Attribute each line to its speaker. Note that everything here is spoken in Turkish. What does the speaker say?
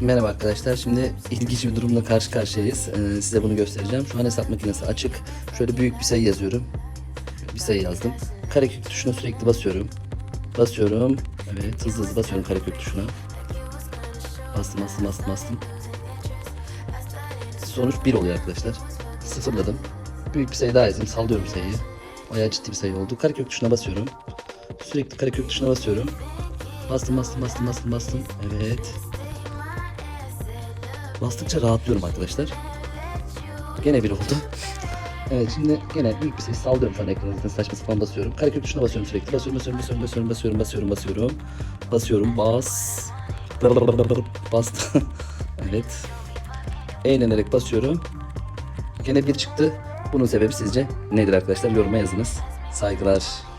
Speaker 1: Merhaba arkadaşlar. Şimdi ilginç bir durumla karşı karşıyayız. Ee, size bunu göstereceğim. Şu an hesap makinesi açık. Şöyle büyük bir sayı yazıyorum. Bir sayı yazdım. Karekök tuşuna sürekli basıyorum. Basıyorum. Evet hızlı hızlı basıyorum karekök tuşuna. Bastım bastım bastım bastım. Sonuç 1 oluyor arkadaşlar. Sıfırladım. Büyük bir sayı daha yazayım. Sallıyorum sayıyı. Bayağı ciddi bir sayı oldu. Karekök tuşuna basıyorum. Sürekli karekök tuşuna basıyorum. Bastım bastım bastım bastım bastım. Evet. Bastıkça rahatlıyorum arkadaşlar. Gene bir oldu. Evet şimdi gene büyük bir ses sallıyorum şu an ekranınızda saçma sapan basıyorum. Karekök tuşuna basıyorum sürekli. Basıyorum basıyorum basıyorum basıyorum basıyorum basıyorum basıyorum. Basıyorum bas. Bastım. evet. Eğlenerek basıyorum. Gene bir çıktı. Bunun sebebi sizce nedir arkadaşlar? Yoruma yazınız. Saygılar.